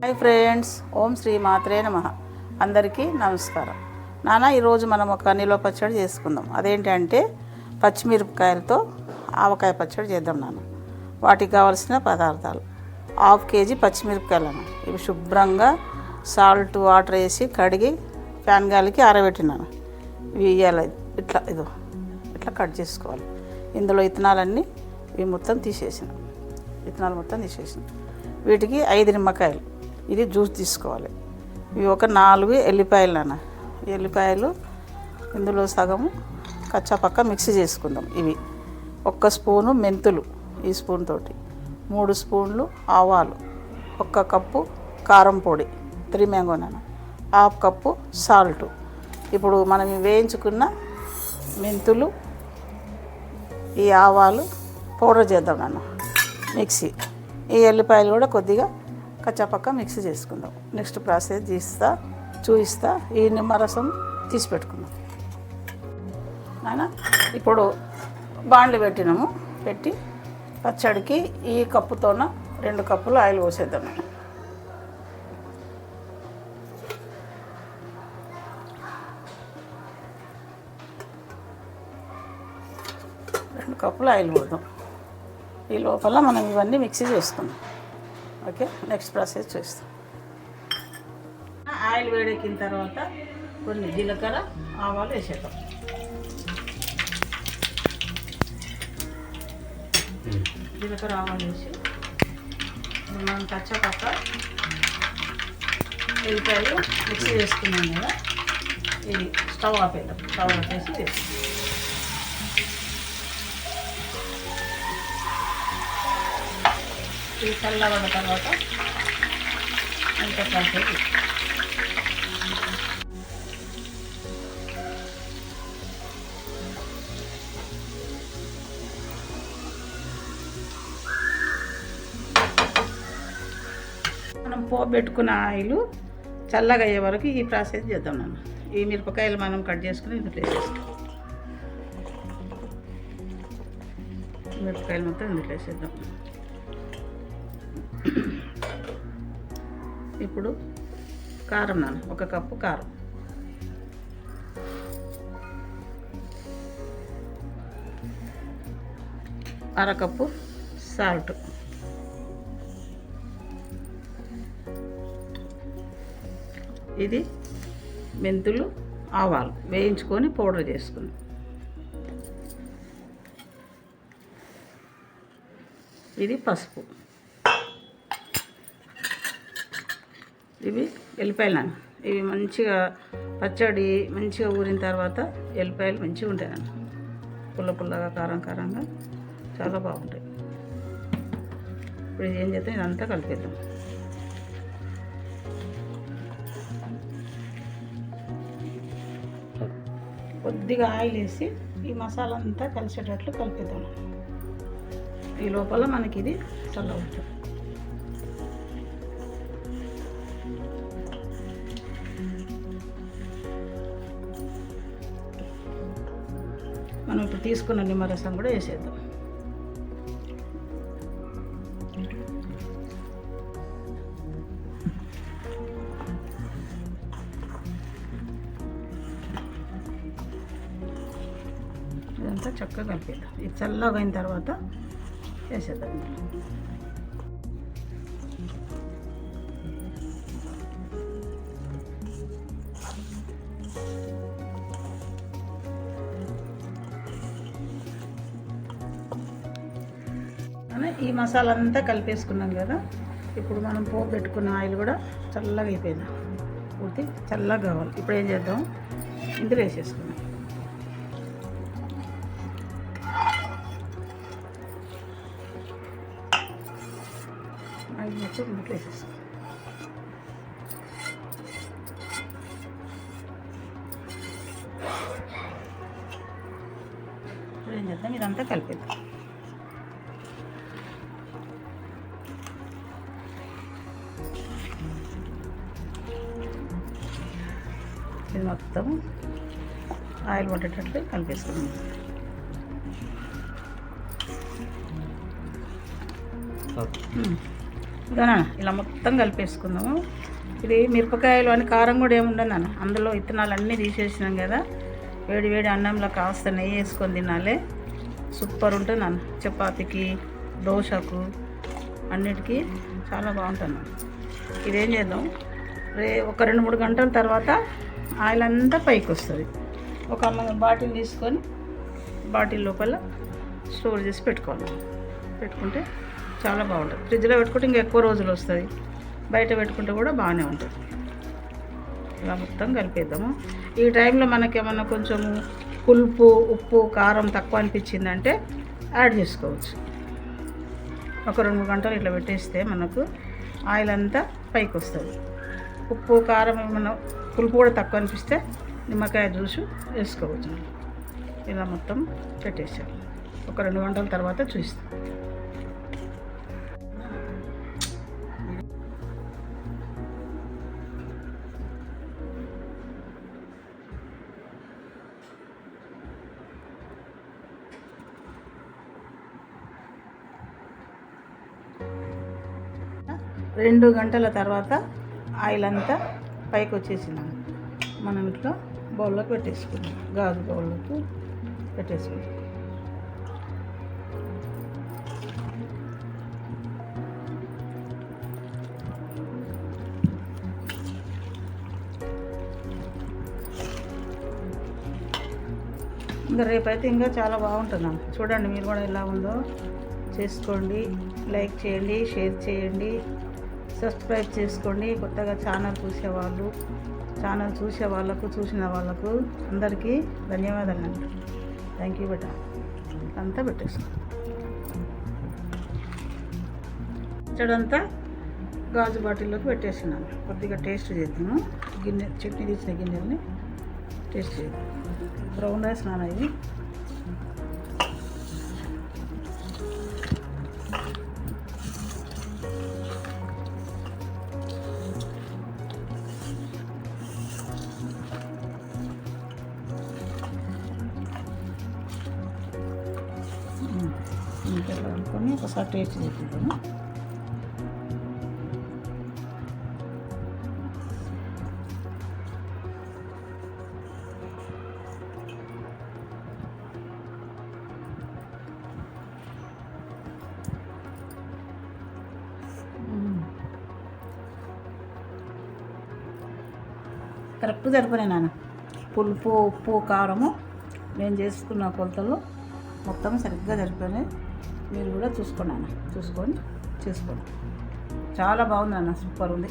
Hi friends ఓం శ్రీ మాత్రే నమ. అందరికీ నమస్కారం. నాన్న ఈరోజు మనం ఒక నిల్వ పచ్చడి చేసుకుందాం. అదేంటంటే పచ్చిమిరపకాయలతో ఆవకాయ పచ్చడి చేద్దాం నాన్న వాటికి కావాల్సిన పదార్థాలు. హాఫ్ కేజీ పచ్చిమిరపకాయలు ఇవి శుభ్రంగా సాల్ట్ వాటర్ వేసి కడిగి ఫ్యాన్ గాలికి ఆరబెట్టినాను. ఇవి ఇవ్వాలి ఇట్లా ఇదో ఇట్లా కట్ చేసుకోవాలి. ఇందులో ఇత్తనాలన్నీ ఇవి మొత్తం తీసేసిన. విత్తనాలు మొత్తం తీసేసిన. వీటికి ఐదు నిమ్మకాయలు. ఇది జ్యూస్ తీసుకోవాలి. ఇవి ఒక నాలుగు ఎల్లిపాయలు అన్న ఎల్లిపాయలు ఇందులో సగము కచ్చాపక్క మిక్సీ చేసుకుందాం ఇవి. ఒక్క స్పూను మెంతులు ఈ స్పూన్ తోటి. మూడు స్పూన్లు ఆవాలు. ఒక్క కప్పు కారం పొడి. త్రీ మ్యాంగో నాన్న హాఫ్ కప్పు సాల్ట్. ఇప్పుడు మనం వేయించుకున్న మెంతులు ఈ ఆవాలు పౌడర్ చేద్దాం నాన్న. మిక్సీ. ఈ ఎల్లిపాయలు కూడా కొద్దిగా కచ్చాపక్క మిక్స్ చేసుకుందాం. నెక్స్ట్ ప్రాసెస్ తీస్తా చూపిస్తా ఈ నిమ్మరసం తీసి పెట్టుకుందాం. నాయన ఇప్పుడు బాండ్లు పెట్టినాము. పెట్టి పచ్చడికి ఈ కప్పుతోన రెండు కప్పులు ఆయిల్ పోసేద్దాం రెండు కప్పులు ఆయిల్ పోద్దాం. ఈ లోపల మనం ఇవన్నీ మిక్సీ చేసుకుందాం. ఓకే నెక్స్ట్ ప్రాసెస్ చేస్తాం. ఆయిల్ వేడెక్కిన తర్వాత కొన్ని జీలకర్ర ఆవాలు వేసేద్దాం. జీలకర్ర ఆవాలు వేసి మనం పచ్చపక్క ఎల్లిపాయలు మిక్సీ చేసుకున్నాం కదా ఇది స్టవ్ ఆపేద్దాం. స్టవ్ ఆపేసి వేస్తాం ఈ చల్లబడ్డ తర్వాత ఇంకా కాసేపు. మనం పోబెట్టుకున్న ఆయిల్ చల్లగా అయ్యే వరకు ఈ ప్రాసెస్ చేద్దాం మనం ఈ మిరపకాయలు మనం కట్ చేసుకుని ఇందులో వేసేస్తాం మిరపకాయలు మొత్తం ఇందులో వేసేద్దాం. ఇప్పుడు కారం నాన్న ఒక కప్పు కారం. అరకప్పు సాల్ట్. ఇది మెంతులు ఆవాలు వేయించుకొని పౌడర్ చేసుకుని ఇది పసుపు. ఇవి ఎల్లిపాయలు నాన్న. ఇవి మంచిగా పచ్చడి మంచిగా ఊరిన తర్వాత ఎల్లిపాయలు మంచిగా ఉంటాయి నాన్న. పుల్ల పుల్లగా కారం కారంగా చాలా బాగుంటాయి. ఇప్పుడు ఇది ఏం చేద్దాం? ఇదంతా కలిపేద్దాం. కొద్దిగా ఆయిల్ వేసి ఈ మసాలా అంతా కలిసేటట్లు కలిపేద్దాం. ఈ లోపల మనకి ఇది చల్లవుతుంది మనం ఇప్పుడు తీసుకున్న నిమ్మరసం కూడా వేసేద్దాం. ఇదంతా చక్కగా కలిపేద్దాం. ఇది చల్లగా అయిన తర్వాత వేసేద్దాం. ఈ మసాలా అంతా కలిపేసుకున్నాం కదా. ఇప్పుడు మనం పోపు పెట్టుకున్న ఆయిల్ కూడా చల్లగా అయిపోయింది. పూర్తి చల్లగా కావాలి. ఇప్పుడు ఏం చేద్దాం? ఇందులో వేసేసుకున్నాం ఆయిల్ మొత్తం ఇందులో వేసేసుకున్నాం ఇప్పుడు ఏం చేద్దాం? ఇదంతా కలిపేద్దాం. మొత్తం ఆయిల్ పట్టేటట్లు కలిపేసుకున్నాం ఉమ్. ఇదనా ఇలా మొత్తం కలిపేసుకుందాము. ఇది మిరపకాయలు అని కారం కూడా ఏముండదు నాన్న. అందులో విత్తనాలు అన్నీ తీసేసినాం కదా. వేడి వేడి అన్నంలో కాస్త నెయ్యి వేసుకొని తినాలి. సూపర్ ఉంటుంది నాన్న. చపాతీకి దోశకు అన్నిటికీ చాలా బాగుంటుంది. ఇదేం చేద్దాం? రే ఒక రెండు మూడు గంటల తర్వాత ఆయిల్ అంతా పైకి వస్తుంది ఒక బాటిల్ తీసుకొని బాటిల్ లోపల స్టోర్ చేసి పెట్టుకోవాలి. పెట్టుకుంటే చాలా బాగుంటుంది. ఫ్రిడ్జ్లో పెట్టుకుంటే ఇంకా ఎక్కువ రోజులు వస్తుంది. బయట పెట్టుకుంటే కూడా బాగానే ఉంటుంది. ఇలా మొత్తం కలిపేద్దాము? ఈ టైంలో మనకేమన్నా కొంచెం పులుపు ఉప్పు కారం తక్కువ అనిపించిందంటే యాడ్ చేసుకోవచ్చు. ఒక రెండు గంటలు ఇట్లా పెట్టేస్తే మనకు ఆయిల్ అంతా పైకి వస్తుంది ఉప్పు కారం ఏమన్నా పులుపు కూడా తక్కువ అనిపిస్తే నిమ్మకాయ జ్యూసు వేసుకోవచ్చు. ఇలా మొత్తం పెట్టేసాను ఒక రెండు గంటల తర్వాత చూస్తాం రెండు గంటల తర్వాత ఆయిల్ అంతా పైకి వచ్చేసింది మనం ఇట్లా బౌల్లోకి పెట్టేసుకుందాం. గాజు బౌల్లోకి పెట్టేసుకుందాం. ఇంకా రేపైతే ఇంకా చాలా బాగుంటుంది చూడండి మీరు కూడా ఎలా ఉందో. చేసుకోండి లైక్ చేయండి షేర్ చేయండి. సబ్స్క్రైబ్ చేసుకోండి. కొత్తగా ఛానల్ చూసేవాళ్ళు ఛానల్ చూసే వాళ్ళకు చూసిన వాళ్ళకు అందరికీ ధన్యవాదాలు అండి థ్యాంక్ యూ బెట. అంతా పెట్టేసుకో. ఇచ్చడంతా గాజు బాటిల్లోకి పెట్టేసినాను కొద్దిగా టేస్ట్ చేద్దాము. గిన్నె చట్నీ తీసిన గిన్నెల్ని టేస్ట్ చేద్దాం. బ్రౌన్ రైస్ నాన్న ఇది. ఇంకా అనుకొని ఒకసారి టేస్ట్ చేద్దాము కరెక్ట్ సరిపోయినాయి నాన్న. పులుపు ఉప్పు కారము నేను చేసుకున్న కొలతలు మొత్తం సరిగ్గా సరిపోయినాయి మీరు కూడా చూసుకోండి అన్న. చూసుకొని చేసుకోండి. చాలా బాగుంది అన్న. సూపర్ ఉంది.